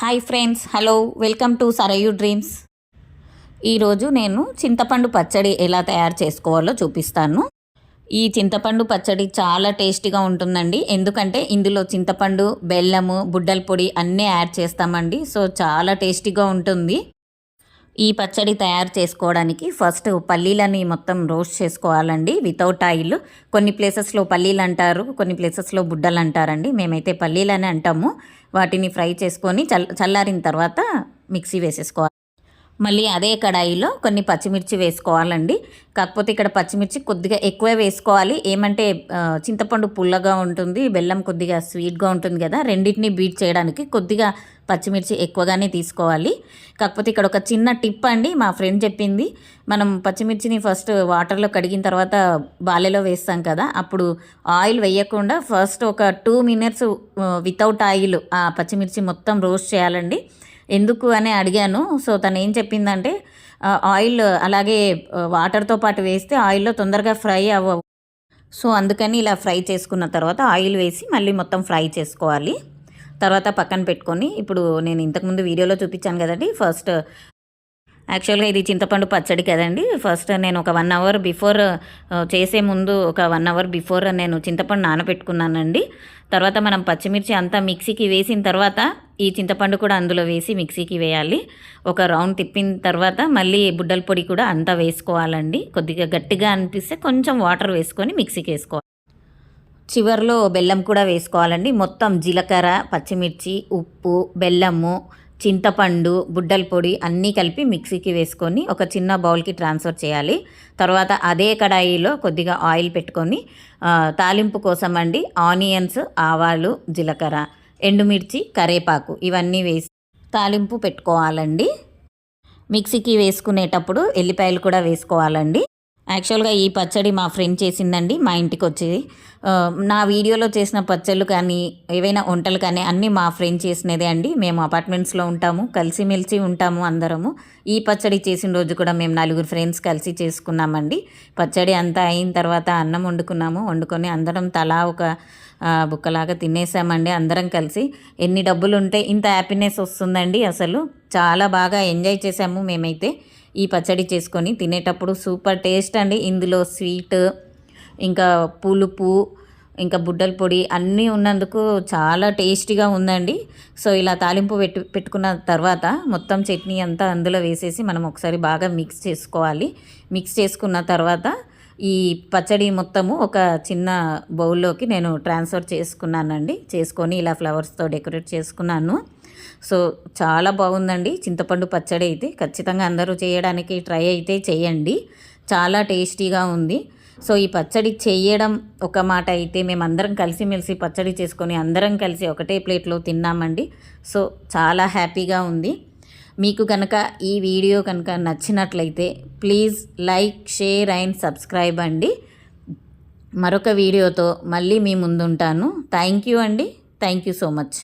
Hi friends hello welcome to Sarayu dreams. ఈరోజు నేను చింతపండు పచ్చడి ఎలా తయారు చేసుకోవాలో చూపిస్తాను. ఈ చింతపండు పచ్చడి చాలా టేస్టీగా ఉంటుందండి. ఎందుకంటే ఇందులో చింతపండు బెల్లము బుడ్డల పొడి అన్నీ యాడ్ చేస్తామండి. సో చాలా టేస్టీగా ఉంటుంది. ఈ పచ్చడి తయారు చేసుకోవడానికి ఫస్ట్ పల్లీలని మొత్తం రోస్ట్ చేసుకోవాలండి వితౌట్ ఆయిల్. కొన్ని ప్లేసెస్లో పల్లీలు అంటారు కొన్ని ప్లేసెస్లో బుడ్డలు అంటారండి. మేమైతే పల్లీలని అంటాము. వాటిని ఫ్రై చేసుకొని చల్ చల్లారిన తర్వాత మిక్సీ వేసేసుకోవాలి. మళ్ళీ అదే కడాయిలో కొన్ని పచ్చిమిర్చి వేసుకోవాలండి. కాకపోతే ఇక్కడ పచ్చిమిర్చి కొద్దిగా ఎక్కువ వేసుకోవాలి. ఏమంటే చింతపండు పుల్లగా ఉంటుంది బెల్లం కొద్దిగా స్వీట్గా ఉంటుంది కదా రెండింటిని బీట్ చేయడానికి కొద్దిగా పచ్చిమిర్చి ఎక్కువగానే తీసుకోవాలి. కాకపోతే ఇక్కడ ఒక చిన్న టిప్ అండి మా ఫ్రెండ్ చెప్పింది. మనం పచ్చిమిర్చిని ఫస్ట్ వాటర్లో కడిగిన తర్వాత బాలెలో వేస్తాం కదా అప్పుడు ఆయిల్ వేయకుండా ఫస్ట్ ఒక టూ మినిట్స్ వితౌట్ ఆయిల్ ఆ పచ్చిమిర్చి మొత్తం రోస్ట్ చేయాలండి. ఎందుకు అని అడిగాను. సో తను ఏం చెప్పిందంటే ఆయిల్ అలాగే వాటర్తో పాటు వేస్తే ఆయిల్లో తొందరగా ఫ్రై అవ్వ సో అందుకని ఇలా ఫ్రై చేసుకున్న తర్వాత ఆయిల్ వేసి మళ్ళీ మొత్తం ఫ్రై చేసుకోవాలి. తర్వాత పక్కన పెట్టుకొని ఇప్పుడు నేను ఇంతకుముందు వీడియోలో చూపించాను కదండి ఫస్ట్ యాక్చువల్గా ఇది చింతపండు పచ్చడి కదండి. ఫస్ట్ నేను ఒక వన్ అవర్ బిఫోర్ చేసే ముందు ఒక వన్ అవర్ బిఫోర్ నేను చింతపండు నానబెట్టుకున్నానండి. తర్వాత మనం పచ్చిమిర్చి అంతా మిక్సీకి వేసిన తర్వాత ఈ చింతపండు కూడా అందులో వేసి మిక్సీకి వేయాలి. ఒక రౌండ్ తిప్పిన తర్వాత మళ్ళీ బుడ్డల పొడి కూడా అంతా వేసుకోవాలండి. కొద్దిగా గట్టిగా అనిపిస్తే కొంచెం వాటర్ వేసుకొని మిక్సీకి వేసుకోవాలి. చివరిలో బెల్లం కూడా వేసుకోవాలండి. మొత్తం జీలకర్ర పచ్చిమిర్చి ఉప్పు బెల్లము చింతపండు బుడ్డల పొడి అన్నీ కలిపి మిక్సీకి వేసుకొని ఒక చిన్న బౌల్కి ట్రాన్స్ఫర్ చేయాలి. తర్వాత అదే కడాయిలో కొద్దిగా ఆయిల్ పెట్టుకొని తాలింపు కోసం అండి ఆనియన్స్ ఆవాలు జీలకర్ర ఎండుమిర్చి కరేపాకు ఇవన్నీ వేసి తాలింపు పెట్టుకోవాలండి. మిక్సీకి వేసుకునేటప్పుడు ఎల్లిపాయలు కూడా వేసుకోవాలండి. యాక్చువల్గా ఈ పచ్చడి మా ఫ్రెండ్ చేసిందండి మా ఇంటికి వచ్చేది నా వీడియోలో చేసిన పచ్చళ్ళు కానీ ఏవైనా వంటలు కానీ అన్నీ మా ఫ్రెండ్ చేసినదే అండి. మేము అపార్ట్మెంట్స్లో ఉంటాము కలిసిమెలిసి ఉంటాము అందరము. ఈ పచ్చడి చేసిన రోజు కూడా మేము నలుగురు ఫ్రెండ్స్ కలిసి చేసుకున్నామండి. పచ్చడి అంతా అయిన తర్వాత అన్నం వండుకున్నాము. వండుకొని అందరం తలా ఒక బుక్కలాగా తినేసామండి అందరం కలిసి. ఎన్ని డబ్బులు ఉంటే ఇంత హ్యాపీనెస్ వస్తుందండి అసలు. చాలా బాగా ఎంజాయ్ చేసాము మేమైతే. ఈ పచ్చడి చేసుకొని తినేటప్పుడు సూపర్ టేస్ట్ అండి. ఇందులో స్వీట్ ఇంకా పులుపు ఇంకా బుడ్డల పొడి అన్నీ ఉన్నందుకు చాలా టేస్టీగా ఉందండి. సో ఇలా తాలింపు పెట్టు పెట్టుకున్న తర్వాత మొత్తం చట్నీ అంతా అందులో వేసేసి మనం ఒకసారి బాగా మిక్స్ చేసుకోవాలి. మిక్స్ చేసుకున్న తర్వాత ఈ పచ్చడి మొత్తము ఒక చిన్న బౌల్లోకి నేను ట్రాన్స్ఫర్ చేసుకున్నానండి. చేసుకొని ఇలా ఫ్లవర్స్తో డెకరేట్ చేసుకున్నాను. సో చాలా బాగుందండి. చింతపండు పచ్చడి అయితే ఖచ్చితంగా అందరూ చేయడానికి ట్రై అయితే చేయండి. చాలా టేస్టీగా ఉంది. సో ఈ పచ్చడి చేయడం ఒక మాట అయితే మేము అందరం కలిసిమెలిసి పచ్చడి చేసుకొని అందరం కలిసి ఒకటే ప్లేట్లో తిన్నామండి. సో చాలా హ్యాపీగా ఉంది. మీకు కనుక ఈ వీడియో కనుక నచ్చినట్లయితే please like share and subscribe అండి. మరొక వీడియోతో మళ్ళీ మీ ముందుంటాను. థ్యాంక్ యూ అండి. Thank you so much.